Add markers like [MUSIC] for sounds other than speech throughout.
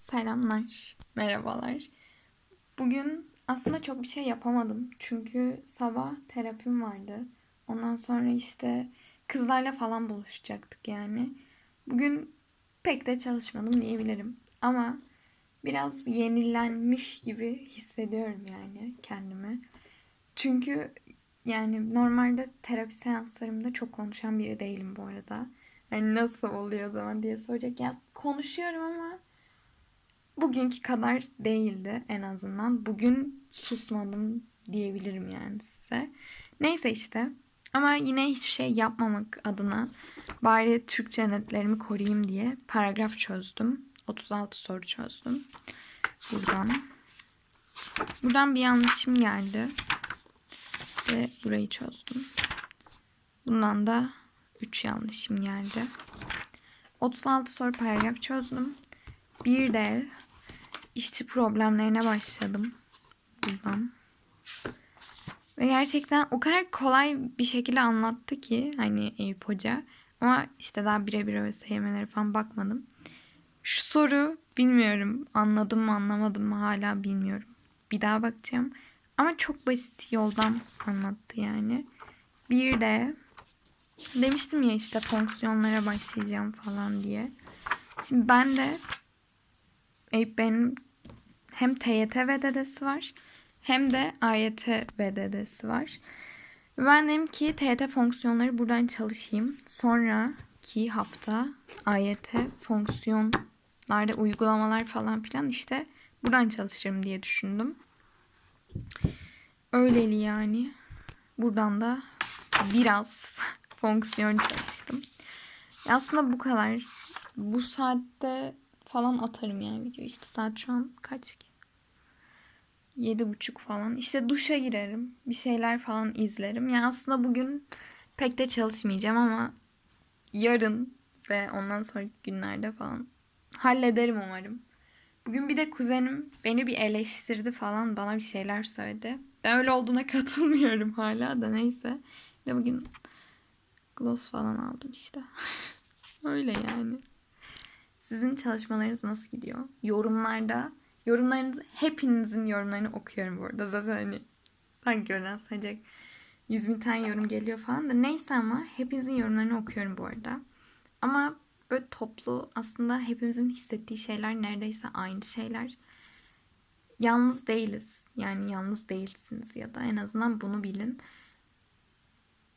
Selamlar, merhabalar. Bugün aslında çok bir şey yapamadım. Çünkü sabah terapim vardı. Ondan sonra işte kızlarla falan buluşacaktık yani. Bugün pek de çalışmadım diyebilirim. Ama biraz yenilenmiş gibi hissediyorum yani kendimi. Çünkü yani normalde terapi seanslarımda çok konuşan biri değilim bu arada. Hani nasıl oluyor o zaman diye soracak. Ya konuşuyorum ama bugünkü kadar değildi en azından. Bugün susmadım diyebilirim yani size. Neyse işte. Ama yine hiçbir şey yapmamak adına bari Türkçe netlerimi koruyayım diye paragraf çözdüm. 36 soru çözdüm. Buradan. Buradan bir yanlışım geldi. Ve burayı çözdüm. Bundan da 3 yanlışım geldi. 36 soru paragraf çözdüm. Bir de işçi problemlerine başladım buradan. Ve gerçekten o kadar kolay bir şekilde anlattı ki hani Eyüp Hoca. Ama işte daha birebir ÖSYM'lere falan bakmadım. Şu soru bilmiyorum anladım mı anlamadım mı hala bilmiyorum. Bir daha bakacağım. Ama çok basit yoldan anlattı yani. Bir de demiştim ya işte fonksiyonlara başlayacağım falan diye. Şimdi ben de benim hem TYT VDD'si var hem de AYT VDD'si var. Ben dedim ki TYT fonksiyonları buradan çalışayım. Sonraki hafta AYT fonksiyonlarda uygulamalar falan filan işte buradan çalışırım diye düşündüm. Öyleli yani. Buradan da biraz [LAUGHS] fonksiyon çalıştım. Aslında bu kadar. Bu saatte falan atarım yani video. İşte saat şu an kaç ki? Yedi buçuk falan. İşte duşa girerim. Bir şeyler falan izlerim. Yani aslında bugün pek de çalışmayacağım ama yarın ve ondan sonraki günlerde falan hallederim umarım. Bugün bir de kuzenim beni bir eleştirdi falan bana bir şeyler söyledi. Ben öyle olduğuna [LAUGHS] katılmıyorum hala da neyse. De bugün gloss falan aldım işte. [LAUGHS] öyle yani. Sizin çalışmalarınız nasıl gidiyor? Yorumlarda yorumlarınızı hepinizin yorumlarını okuyorum bu arada. Zaten hani sanki öğren sayacak 100 bin tane yorum geliyor falan da neyse ama hepinizin yorumlarını okuyorum bu arada. Ama böyle toplu aslında hepimizin hissettiği şeyler neredeyse aynı şeyler. Yalnız değiliz. Yani yalnız değilsiniz ya da en azından bunu bilin.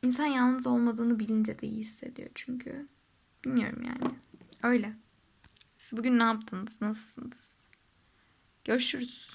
İnsan yalnız olmadığını bilince de iyi hissediyor çünkü. Bilmiyorum yani. Öyle. Siz bugün ne yaptınız? Nasılsınız? Görüşürüz.